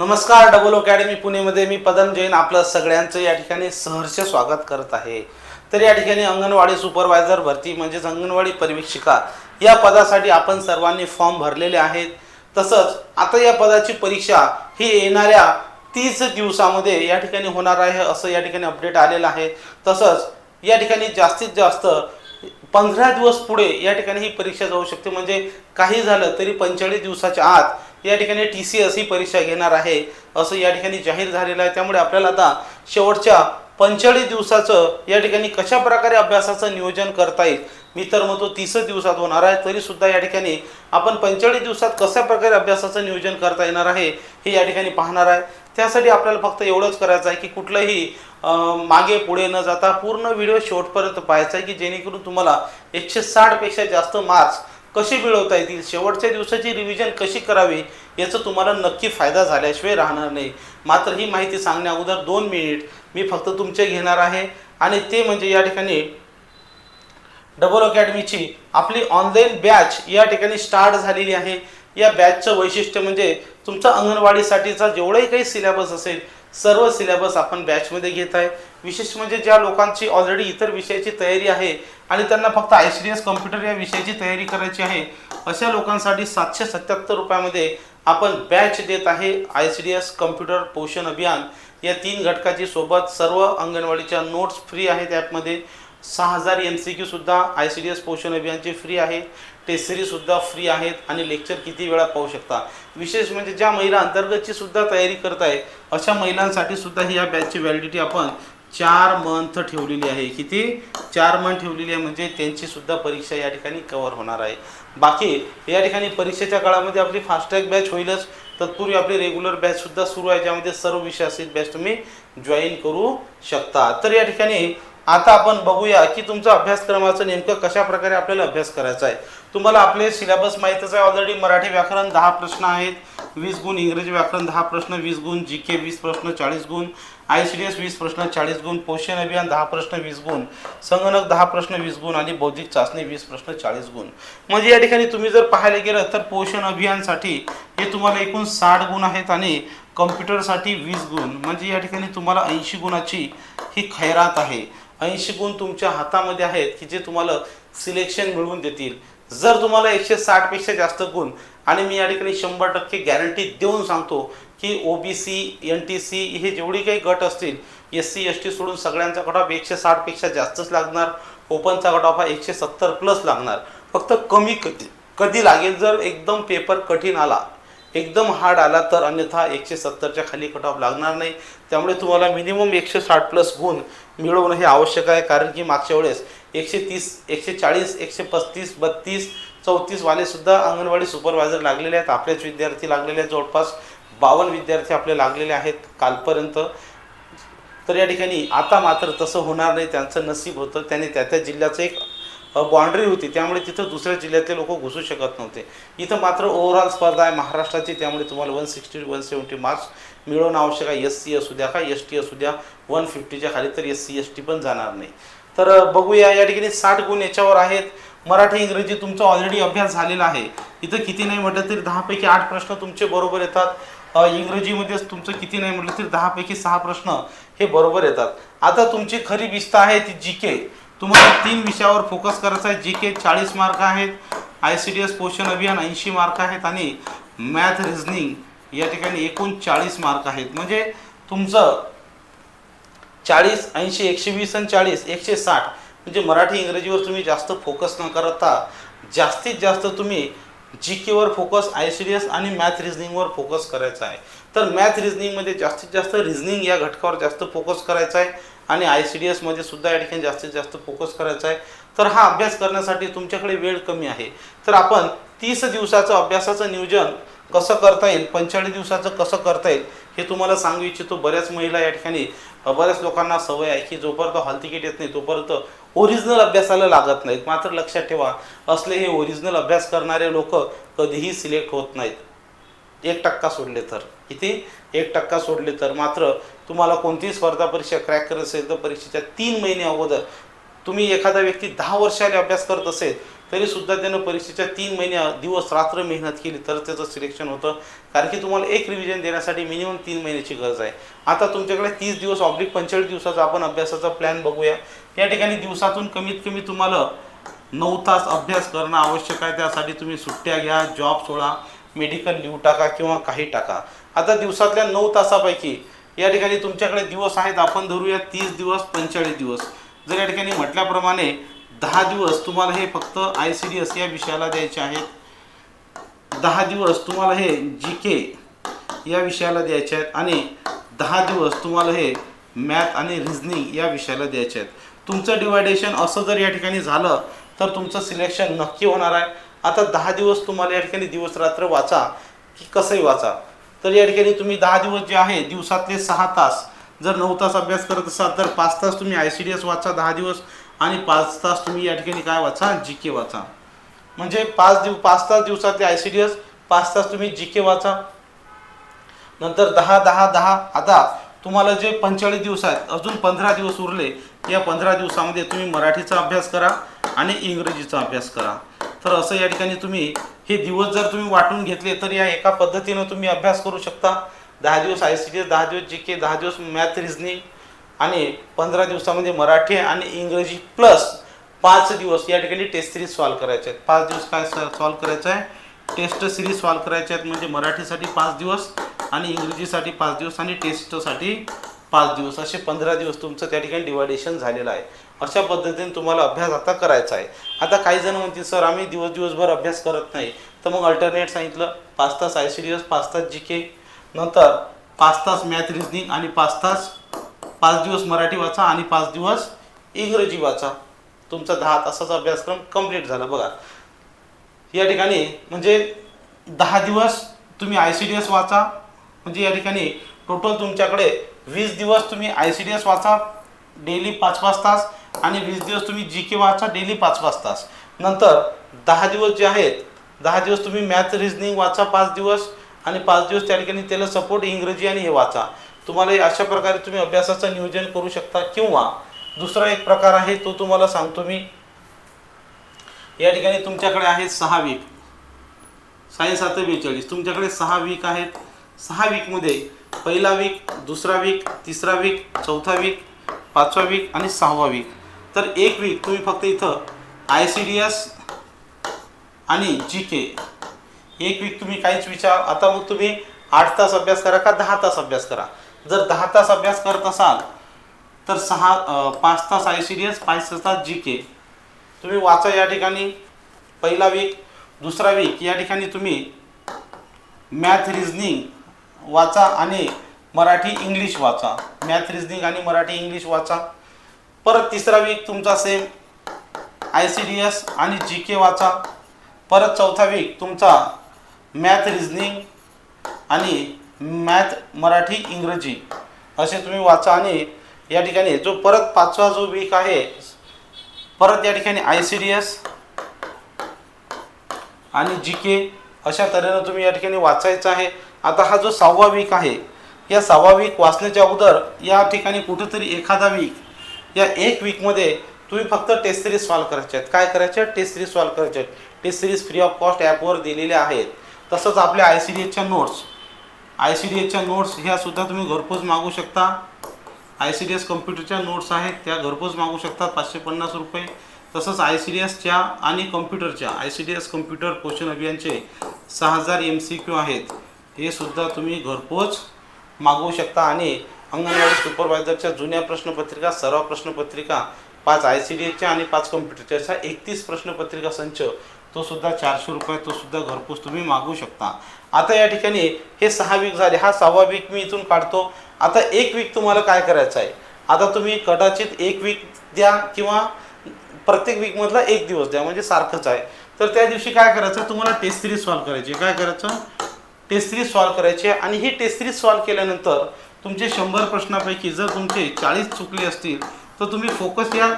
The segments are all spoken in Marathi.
नमस्कार डबल अकॅडमी पुणेमध्ये मी पदम जैन आपलं सगळ्यांचं या ठिकाणी सहर्ष स्वागत करत आहे. तर या ठिकाणी अंगणवाडी सुपरवायझर भरती म्हणजेच अंगणवाडी परीक्षिका या पदासाठी आपण सर्वांनी फॉर्म भरलेले आहेत. तसंच आता या पदाची परीक्षा ही येणाऱ्या तीस दिवसामध्ये या ठिकाणी होणार आहे असं या ठिकाणी अपडेट आलेलं आहे. तसंच या ठिकाणी जास्तीत जास्त पंधरा दिवस पुढे या ठिकाणी ही परीक्षा जाऊ शकते. म्हणजे काही झालं तरी पंचेचाळीस दिवसाच्या आत या ठिकाणी टी सी एस ही परीक्षा घेणार आहे असं या ठिकाणी जाहीर झालेलं आहे. त्यामुळे आपल्याला आता शेवटच्या पंचेचाळीस दिवसाचं या ठिकाणी कशा प्रकारे अभ्यासाचं नियोजन करता येईल मी तर म्हणतो तीसच दिवसात होणार आहे. तरीसुद्धा या ठिकाणी आपण पंचेचाळीस दिवसात कशा प्रकारे अभ्यासाचं नियोजन करता येणार आहे हे या ठिकाणी पाहणार आहे. त्यासाठी आपल्याला फक्त एवढंच करायचं आहे की कुठलंही मागे पुढे न जाता पूर्ण व्हिडिओ शेवटपर्यंत पाहायचा आहे की जेणेकरून तुम्हाला एकशे साठपेक्षा जास्त मार्क्स कशी मिळवता येतील? शेवटच्या दिवसाची रिव्हिजन कशी करावी? याचा तुम्हाला नक्की फायदा झाल्याशिवाय राहणार नाही. मात्र ही माहिती सांगण्या अगोदर दोन मिनिट मी फक्त तुमचे घेणार आहे. आणि ते म्हणजे या ठिकाणी डबल अकॅडमीची आपली ऑनलाईन बॅच या ठिकाणी स्टार्ट झालेली आहे. या बॅचचं वैशिष्ट्य म्हणजे तुमचा अंगणवाडीसाठीचा जेवढाही काही सिलेबस असेल सर्व सिलेबस आपण बॅचमध्ये घेत आहे. विशेष म्हणजे ज्या लोकांची ऑलरेडी इतर विषयाची तयारी आहे आणि त्यांना फक्त I C D S computer या विषयाची तयारी करायची आहे अशा लोकांसाठी सातशे सत्याहत्तर रुपयामध्ये आपण बॅच देत आहे I C D S computer पोषण अभियान. या तीन घटकाची सोबत सर्व अंगणवाडीच्या नोट्स फ्री आहेत ॲपमध्ये सहा हजार एम सी क्यूसुद्धा आय सी डी एस पोषण अभियानचे फ्री आहे. टेस्ट सिरीजसुद्धा फ्री आहेत आणि लेक्चर किती वेळा पाहू शकता. विशेष म्हणजे ज्या महिला अंतर्गतची सुद्धा तयारी करत आहे अशा महिलांसाठी सुद्धा ही या बॅचची व्हॅलिडिटी आपण चार मंथ ठेवलेली आहे. किती? चार मंथ ठेवलेली आहे म्हणजे त्यांची सुद्धा परीक्षा या ठिकाणी कव्हर होणार आहे. बाकी या ठिकाणी परीक्षेच्या काळामध्ये आपली फास्टॅग बॅच होईलच. तत्पूर्वी आपली रेग्युलर बॅचसुद्धा सुरू आहे. ज्यामध्ये सर्व विषय असतील बॅच तुम्ही जॉईन करू शकता. तर या ठिकाणी आता आपण बघूया की तुमचा अभ्यासक्रमाचं नेमकं कशा प्रकारे आपल्याला अभ्यास करायचा आहे. तुम्हाला आपले सिलेबस माहीतच आहे. ऑलरेडी मराठी व्याकरण दहा प्रश्न आहेत. वीस गुण इंग्रजी व्याकरण दहा प्रश्न वीस गुण जी के वीस प्रश्न चाळीस गुण आय सी डी एस वीस प्रश्न चाळीस गुण पोषण अभियान दहा प्रश्न वीस गुण संगणक दहा प्रश्न वीस गुण आणि बौद्धिक चाचणी वीस प्रश्न चाळीस गुण. म्हणजे या ठिकाणी तुम्ही जर पाहायला गेलं तर पोषण अभियानसाठी हे तुम्हाला एकूण साठ गुण आहेत आणि कम्प्युटरसाठी वीस गुण. म्हणजे या ठिकाणी तुम्हाला ऐंशी गुणाची ही खैरात आहे. ऐंशी गुण तुमच्या हातामध्ये आहेत की जे तुम्हाला सिलेक्शन मिळवून देतील. जर तुम्हाला एकशे साठपेक्षा जास्त गुण आणि मी या ठिकाणी शंभर टक्के गॅरंटी देऊन सांगतो की O B C N T C हे जेवढी काही गट असतील एस सी एस टी सोडून सगळ्यांचा कट ऑफ एकशे साठपेक्षा जास्तच लागणार. ओपनचा कट ऑफ हा एकशे सत्तर प्लस लागणार. फक्त कमी कधी कधी लागेल जर एकदम पेपर कठीण आला एकदम हार्ड आला तर अन्यथा एकशे सत्तरच्या खाली कट ऑफ लागणार नाही. त्यामुळे तुम्हाला मिनिमम एकशे साठ प्लस गुण मिळवणं हे आवश्यक आहे कारण की मागच्या वेळेस एकशे तीस एकशे चाळीस एकशे पस्तीस बत्तीस चौतीसवालेसुद्धा अंगणवाडी सुपरवायझर लागलेले आहेत. आपलेच विद्यार्थी लागलेले आहेत. जवळपास बावन्न विद्यार्थी आपले लागलेले आहेत कालपर्यंत. तर या ठिकाणी आता मात्र तसं होणार नाही. त्यांचं नसीब होतं. त्याने त्या त्या जिल्ह्याचं एक बाउंड्री होती. त्यामुळे तिथं दुसऱ्या जिल्ह्यातले लोक घुसू शकत नव्हते. इथं मात्र ओव्हरऑल स्पर्धा आहे महाराष्ट्राची. त्यामुळे तुम्हाला one sixty one seventy marks मिळवणं आवश्यक आहे. एस सी असू द्या का एस टी असू द्या वन फिफ्टीच्या खाली तर एस सी एस टी पण जाणार नाही. तर बघूया या ठिकाणी साठ गुण याच्यावर आहेत. मराठी इंग्रजी तुमचा ऑलरेडी अभ्यास झालेला आहे. इथं किती नाही म्हटलं तरी दहापैकी आठ प्रश्न तुमचे बरोबर येतात. इंग्रजीमध्येच तुमचं किती नाही म्हटलं तरी दहापैकी सहा प्रश्न हे बरोबर येतात. आता तुमची खरी विस्ता आहे ती जी के तुम्हाला तीन विषयावर फोकस करायचा आहे. जी के चाळीस मार्क आहेत. आय सी डी एस पोषण अभियान ऐंशी मार्क आहेत आणि मॅथ रिझनिंग या ठिकाणी एकूण चाळीस मार्क आहेत. म्हणजे तुमचं चाळीस ऐंशी एकशे वीस आणि चाळीस एकशे साठ. म्हणजे मराठी इंग्रजीवर तुम्ही जास्त फोकस न करता जास्तीत जास्त तुम्ही G केवर focus I C D S आणि मॅथ रिझनिंगवर फोकस करायचा आहे. तर मॅथ रिझनिंगमध्ये जास्तीत जास्त रिझनिंग या घटकावर जास्त फोकस करायचा आहे आणि आय सी डी एसमध्ये सुद्धा या ठिकाणी जास्तीत जास्त फोकस करायचा आहे. तर हा अभ्यास करण्यासाठी तुमच्याकडे वेळ कमी आहे. तर आपण तीस दिवसाचं अभ्यासाचं नियोजन कसं करता येईल पंचेचाळीस दिवसाचं कसं करता येईल हे तुम्हाला सांगू इच्छितो. बऱ्याच महिला या ठिकाणी बऱ्याच लोकांना सवय आहे की जोपर्यंत हॉल तिकीट येत नाही तोपर्यंत ओरिजिनल अभ्यासाला लागत नाहीत. मात्र लक्षात ठेवा असले हे ओरिजिनल अभ्यास करणारे लोक कधीही सिलेक्ट होत नाहीत. एक टक्का सोडले तर. किती? एक टक्का सोडले तर. मात्र तुम्हाला कोणतीही स्पर्धा परीक्षा क्रॅक करत असेल तर परीक्षेच्या तीन महिने अगोदर तुम्ही एखादा व्यक्ती दहा वर्षाने अभ्यास करत असेल तरीसुद्धा त्यानं परीक्षेच्या तीन महिने दिवस रात्र मेहनत केली तर त्याचं सिलेक्शन होतं. कारण की तुम्हाला एक रिव्हिजन देण्यासाठी मिनिमम तीन महिन्याची गरज आहे. आता तुमच्याकडे तीस दिवस ऑब्लिक पंचेचाळीस दिवसाचा आपण अभ्यासाचा प्लॅन बघूया. या ठिकाणी दिवसातून कमीत कमी तुम्हाला नऊ तास अभ्यास करणं आवश्यक आहे. त्यासाठी तुम्ही सुट्ट्या घ्या जॉब सोडा मेडिकल लिहू टाका किंवा काही टाका. आता दिवसातल्या नऊ तासापैकी या ठिकाणी तुमच्याकडे दिवस आहेत. आपण धरूया तीस दिवस पंचेचाळीस दिवस. जर या ठिकाणी म्हटल्याप्रमाणे दहा दिवस तुम्हाला हे फक्त आय सी डी एस या विषयाला द्यायचे आहेत. दहा दिवस तुम्हाला हे जी के या विषयाला द्यायचे आहेत आणि दहा दिवस तुम्हाला हे मॅथ आणि रिझनिंग या विषयाला द्यायचे आहेत. तुमचं डिवायडेशन असं जर या ठिकाणी झालं तर तुमचं सिलेक्शन नक्की होणार आहे. आता दहा दिवस तुम्हाला या ठिकाणी दिवस रात्र वाचा की कसंही वाचा. तर या ठिकाणी तुम्ही दहा दिवस जे आहे दिवसातले सहा तास. जर नऊ तास अभ्यास करत असाल तर पाच तास तुम्ही आय सी डी एस वाचा दहा दिवस. आणि पाच तास तुम्ही या ठिकाणी काय वाचा? जी के वाचा. म्हणजे पाच दिव पाच तास दिवसातले आय सी डी एस पाच तास तुम्ही जी के वाचा. नंतर दहा दहा दहा. आता तुम्हाला जे पंचेचाळीस दिवस आहेत अजून पंधरा दिवस उरले या पंधरा दिवसामध्ये तुम्ही मराठीचा अभ्यास करा आणि इंग्रजीचा अभ्यास करा. तर असं या ठिकाणी तुम्ही हे दिवस जर तुम्ही वाटून घेतले तर या एका पद्धतीनं तुम्ही अभ्यास करू शकता. दहा दिवस आय सी डी एस दहा दिवस जी के दहा दिवस मॅथ रिझनिंग आणि पंधरा दिवसामध्ये मराठी आणि इंग्रजी प्लस पाच दिवस या ठिकाणी टेस्ट सिरीज सॉल्व करायचे आहेत. पाच दिवस काय सॉल्व करायचं आहे? टेस्ट सिरीज सॉल्व करायचे आहेत म्हणजे मराठीसाठी पाच दिवस आणि इंग्रजीसाठी पाच दिवस आणि टेस्टसाठी पाच दिवस. असे पंधरा दिवस तुमचं त्या ठिकाणी डिवायडेशन झालेलं आहे. अशा पद्धतीने तुम्हाला अभ्यास आता करायचा आहे. आता काही जण म्हणतील सर आम्ही दिवस दिवसभर अभ्यास करत नाही. तर मग अल्टरनेट सांगितलं पाच तास आय सी डी एस पाच तास जी के नंतर पाच तास मॅथ रिझनिंग आणि पाच तास पाच दिवस मराठी वाचा आणि पाच दिवस इंग्रजी वाचा. तुमचा दहा तासाचा अभ्यासक्रम कंप्लीट झाला. बघा. या ठिकाणी म्हणजे दहा दिवस तुम्ही आय सी डी एस वाचा. म्हणजे या ठिकाणी टोटल तुमच्याकडे वीस दिवस तुम्ही आय सी डी एस वाचा डेली पाच पाच तास आणि वीस दिवस तुम्ही जी के वाचा डेली पाच पाच तास. नंतर दहा दिवस जे आहेत दहा दिवस तुम्ही मॅथ रिझनिंग वाचा पाच दिवस आणि पाच दिवस त्या ठिकाणी त्याला सपोर्ट इंग्रजी आणि हे वाचा. तुम्हाला अशा प्रकारे तुम्ही अभ्यासाचं नियोजन करू शकता किंवा दुसरा एक प्रकार आहे तो तुम्हाला सांगतो मी. या ठिकाणी तुमच्याकडे आहेत सहा वीक सायन्स आता बेचाळीस. तुमच्याकडे सहा वीक आहेत. सहा वीकमध्ये पहिला वीक दुसरा वीक तिसरा वीक चौथा वीक पाचवा वीक आणि सहावा वीक तर एक वीक तुम्ही फक्त इथं आय सी डी एस आणि जी के एक वीक तुम्ही काहीच विचार आता मग तुम्ही आठ तास अभ्यास करा का दहा तास अभ्यास करा? जर दहा तास अभ्यास करत असाल तर सहा पाच तास आय सी डी एस पाच तास जी के. तुम्ही वाचा या ठिकाणी. पहिला वीक दुसरा वीक या ठिकाणी तुम्ही मॅथ रिझनिंग वाचा आणि मराठी इंग्लिश वाचा. मॅथ रिझनिंग आणि मराठी इंग्लिश वाचा. परत तिसरा वीक तुमचा same I C D S आणि जी के वाचा. परत चौथा वीक तुमचा मॅथ रिझनिंग आणि मॅथ मराठी इंग्रजी असे तुम्ही वाचा आणि या ठिकाणी जो परत पाचवा जो वीक आहे परत या ठिकाणी आय सी डी एस आणि जी के अशा तऱ्हेनं तुम्ही या ठिकाणी वाचायचं आहे. आता हा जो सहावा वीक आहे या सहावा वीक वाचण्याच्या अगोदर या ठिकाणी कुठेतरी एखादा वीक या एक वीकमध्ये तुम्ही फक्त टेस्ट सिरीज सॉल्व करायचे आहेत. काय करायचे? आहेत टेस्ट सिरीज सॉल्व करायचे आहेत. Test series free of cost ॲपवर दिलेल्या आहेत. तसंच आपल्या आय सी डी एसच्या नोट्स आय सी डी एसच्या नोट्स ह्या सुद्धा तुम्ही घरपोच मागू शकता. आय सी डी एस कम्प्युटरच्या नोट्स आहेत त्या घरपोच मागू शकता पाचशे पन्नास रुपये. तसंच आय सी डी एसच्या आणि कम्प्युटरच्या I C D S computer पोषण अभियानचे सहा हजार एम सी क्यू आहेत. हे सुद्धा तुम्ही घरपोच मागवू शकता. आणि अंगणवाडी सुपरवायझरच्या जुन्या प्रश्नपत्रिका सर्व प्रश्नपत्रिका पाच आय सी डी एसच्या आणि पाच कम्प्युटरच्या अशा एकतीस प्रश्नपत्रिका संच तो सुद्धा चारशे रुपये तो सुद्धा घरपोच तुम्ही मागवू शकता. आता या ठिकाणी हे सहा वीक झाले हा सहावा वीक मी इथून काढतो. आता एक वीक तुम्हाला काय करायचं आहे? आता तुम्ही कदाचित एक वीक द्या किंवा प्रत्येक वीकमधला एक दिवस द्या म्हणजे सारखंच आहे. तर त्या दिवशी काय करायचं? तुम्हाला टेस्ट सिरीज सॉल्व करायची. काय करायचं? टेस्ट सिरीज सॉल्व करायची आहे आणि ही टेस्ट सिरीज सॉल्व केल्यानंतर तुमचे शंभर प्रश्नापैकी जर तुमचे चाळीस चुकले असतील तर तुम्ही फोकस या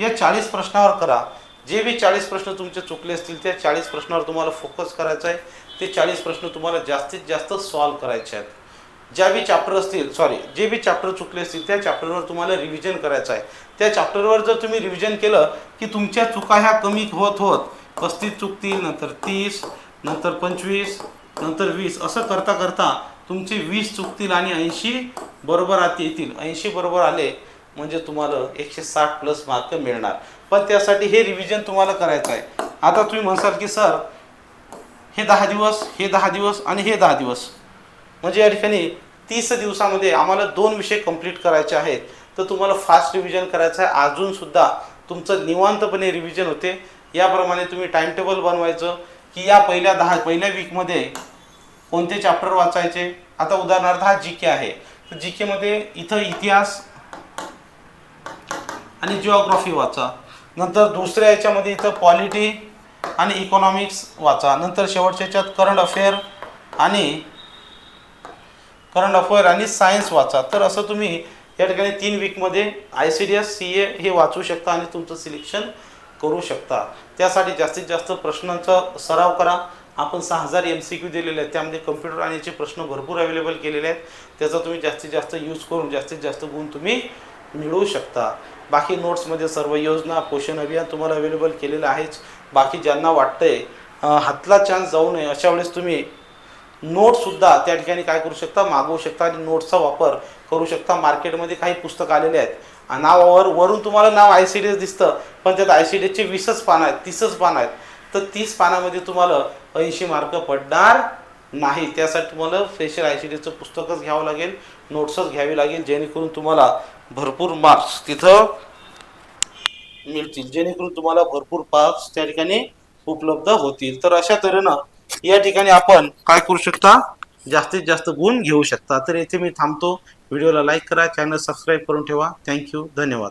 या चाळीस प्रश्नावर करा. जे बी चाळीस प्रश्न तुमचे चुकले असतील त्या चाळीस प्रश्नावर तुम्हाला फोकस करायचा आहे. ते चाळीस प्रश्न तुम्हाला जास्तीत जास्त सॉल्व करायचे आहेत. ज्या बी चॅप्टर असतील सॉरी जे बी चॅप्टर चुकले असतील त्या चॅप्टरवर तुम्हाला रिव्हिजन करायचं आहे. त्या चॅप्टरवर जर तुम्ही रिव्हिजन केलं की तुमच्या चुका ह्या कमी होत होत पस्तीस चुकतील नंतर तीस नंतर पंचवीस नंतर वीस असं करता करता तुमचे वीस चुकतील आणि ऐंशी बरोबर आत येतील. ऐंशी बरोबर आले म्हणजे तुम्हाला एकशे साठ प्लस मार्क मिळणार. पण त्यासाठी हे रिव्हिजन तुम्हाला करायचं आहे. आता तुम्ही म्हणसाल की सर हे दहा दिवस हे दहा दिवस आणि हे दहा दिवस. म्हणजे या ठिकाणी तीस दिवसामध्ये आम्हाला दोन विषय कंप्लीट करायचे आहेत. तर तुम्हाला फास्ट रिव्हिजन करायचं आहे. अजूनसुद्धा तुमचं निवांतपणे रिव्हिजन होते. याप्रमाणे तुम्ही टाइम टेबल बनवायचं की या पहिल्या दहा पहिल्या वीकमध्ये कोणते चॅप्टर वाचायचे? आता उदाहरणार्थ हा जी के आहे. तर जी केमध्ये इथं इतिहास आणि जिओग्राफी वाचा. नंतर दुसऱ्या याच्यामध्ये इथं पॉलिटी आणि इकॉनॉमिक्स वाचा. नंतर शेवटच्या याच्यात करंट अफेअर आणि करंट अफेअर आणि सायन्स वाचा. तर असं तुम्ही या ठिकाणी तीन वीकमध्ये I C D S C A हे वाचू शकता आणि तुमचं सिलेक्शन करू शकता. त्यासाठी जास्तीत जास्त प्रश्नांचा सराव करा. आपण सहा हजार एम सी क्यू दिलेले आहेत. त्यामध्ये कम्प्युटर आणि याचे प्रश्न भरपूर अवेलेबल केलेले आहेत. त्याचा तुम्ही जास्तीत जास्त यूज करून जास्तीत जास्त गुण तुम्ही मिळवू शकता. बाकी नोट्समध्ये सर्व योजना पोषण अभियान तुम्हाला अवेलेबल केलेलं आहेच. बाकी ज्यांना वाटतंय हातला चान्स जाऊ नये अशा वेळेस तुम्ही नोटसुद्धा त्या ठिकाणी काय करू शकता? मागवू शकता आणि नोट्सचा वापर करू शकता. मार्केटमध्ये काही पुस्तक आलेले आहेत. नावावर वरून तुम्हाला नाव आय सी डी एस दिसतं पण त्यात आय सी डी एसचे वीसच पानं आहेत तीसच पानं आहेत. तर तीस पानामध्ये तुम्हाला ऐंशी मार्क पडणार. नाही. त्यासाठी तुम्हाला फ्रेशर आय सी डीचं पुस्तकच घ्यावं लागेल नोट्सच घ्यावी लागेल जेणेकरून तुम्हाला भरपूर मार्क्स तिथं मिळतील. जेणेकरून तुम्हाला भरपूर मार्क्स त्या ठिकाणी उपलब्ध होतील. तर अशा तऱ्हेनं या ठिकाणी आपण काय करू शकता? जास्तीत जास्त गुण घेऊ शकता. तर येथे मी थांबतो. व्हिडिओला लाईक करा. चॅनल सबस्क्राईब करून ठेवा. थँक्यू धन्यवाद.